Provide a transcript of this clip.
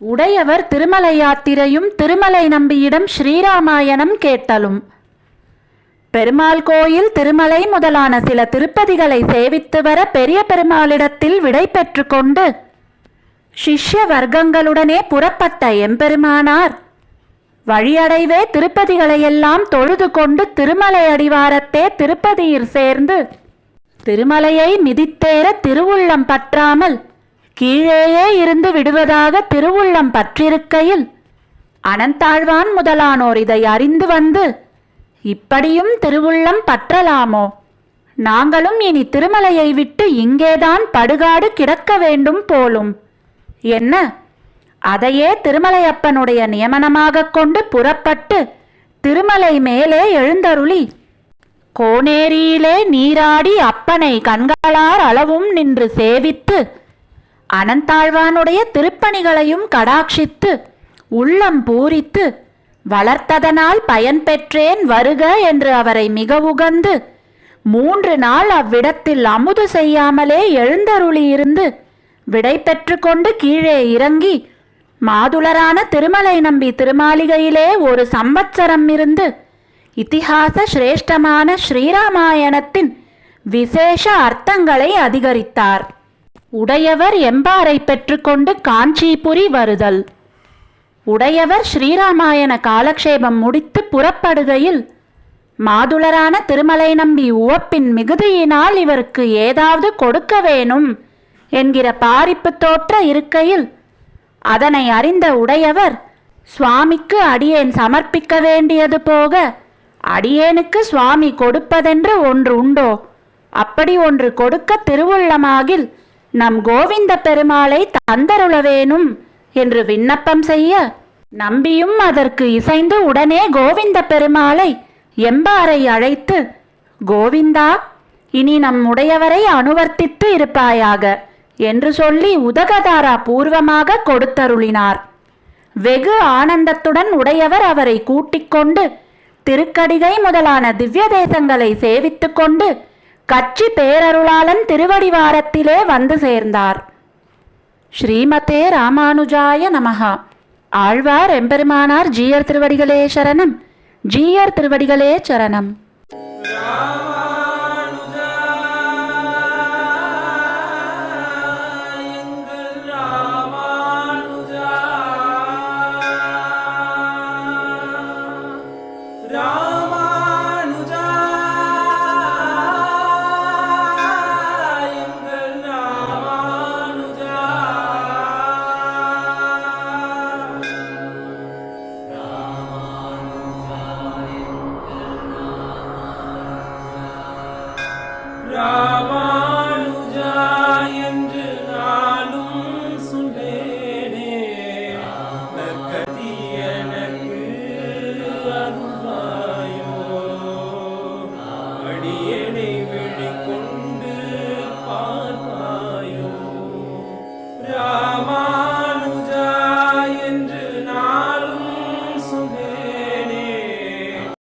உடையவர் திருமலை யாத்திரையும் திருமலை நம்பியிடம் ஸ்ரீராமாயணம் கேட்டலும். பெருமாள் கோயில் திருமலை முதலான சில திருப்பதிகளை சேவித்து வர பெரிய பெருமாளிடத்தில் விடை பெற்றுக்கொண்டு சிஷ்ய வர்க்கங்களுடனே புறப்பட்ட எம்பெருமானார் வழியடைவே திருப்பதிகளையெல்லாம் தொழுது கொண்டு திருமலை அடிவாரத்தே திருப்பதியில் சேர்ந்து திருமலையை மிதித்தேற திருவுள்ளம் பற்றாமல் கீழேயே இருந்து விடுவதாக திருவுள்ளம் பற்றிருக்கையில் அனந்தாழ்வான் முதலானோர் இதை அறிந்து வந்து இப்படியும் திருவுள்ளம் பற்றலாமோ? நாங்களும் இனி திருமலையை விட்டு இங்கேதான் படுகாடு கிடக்க வேண்டும் போலும். என்ன? அதையே திருமலையப்பனுடைய நியமனமாகக் கொண்டு புறப்பட்டு திருமலை மேலே எழுந்தருளி கோனேரியிலே நீராடி அப்பனை கண்களார் அளவும் நின்று சேவித்து அனந்தாழ்வானுடைய திருப்பணிகளையும் கடாட்சித்து உள்ளம் பூரித்து வளர்த்ததனால் பயன் பெற்றேன் வருக என்று அவரை மிக உகந்து மூன்று நாள் அவ்விடத்தில் அமுது செய்யாமலே எழுந்தருளியிருந்து விடை பெற்றுக்கொண்டு கீழே இறங்கி மாதுளரான திருமலை நம்பி திருமாளிகையிலே ஒரு சம்பத்சரம் இருந்து இத்திஹாச சிரேஷ்டமான ஸ்ரீராமாயணத்தின் விசேஷ அர்த்தங்களை அதிகரித்தார். உடையவர் எம்பாரை பெற்றுக்கொண்டு காஞ்சிபுரி வருதல். உடையவர் ஸ்ரீராமாயண காலக்ஷேபம் முடித்து புறப்படுகையில் மாதுளரான திருமலை நம்பி உவப்பின் மிகுதியினால் இவருக்கு ஏதாவது கொடுக்க வேணும் என்கிற பாரிப்பு தோற்ற இருக்கையில் அதனை அறிந்த உடையவர் சுவாமிக்கு அடியேன் சமர்ப்பிக்க வேண்டியது போக அடியேனுக்கு சுவாமி கொடுப்பதென்று ஒன்று உண்டோ? அப்படி ஒன்று கொடுக்க திருவுள்ளமாகில் நம் கோவிந்த பெருமாளை தந்தருளவேணும் என்று விண்ணப்பம் செய்ய நம்பியும் அதற்கு இசைந்து உடனே கோவிந்த பெருமாளை எம்பாரை அழைத்து கோவிந்தா இனி நம் உடையவரை அனுவர்த்தித்து இருப்பாயாக என்று சொல்லி உதகதாரா பூர்வமாக கொடுத்தருளினார். வெகு ஆனந்தத்துடன் உடையவர் அவரை கூட்டிக் கொண்டு திருக்கடிகை முதலான திவ்ய தேசங்களை சேவித்துக் கொண்டு கட்சி பேரருளாளன் திருவடிவாரத்திலே வந்து சேர்ந்தார். ஸ்ரீமதே ராமானுஜாய நமகா ஆழ்வார் எம்பெருமானார் ஜீயர் திருவடிகளே சரணம். ஜீயர் திருவடிகளே சரணம்.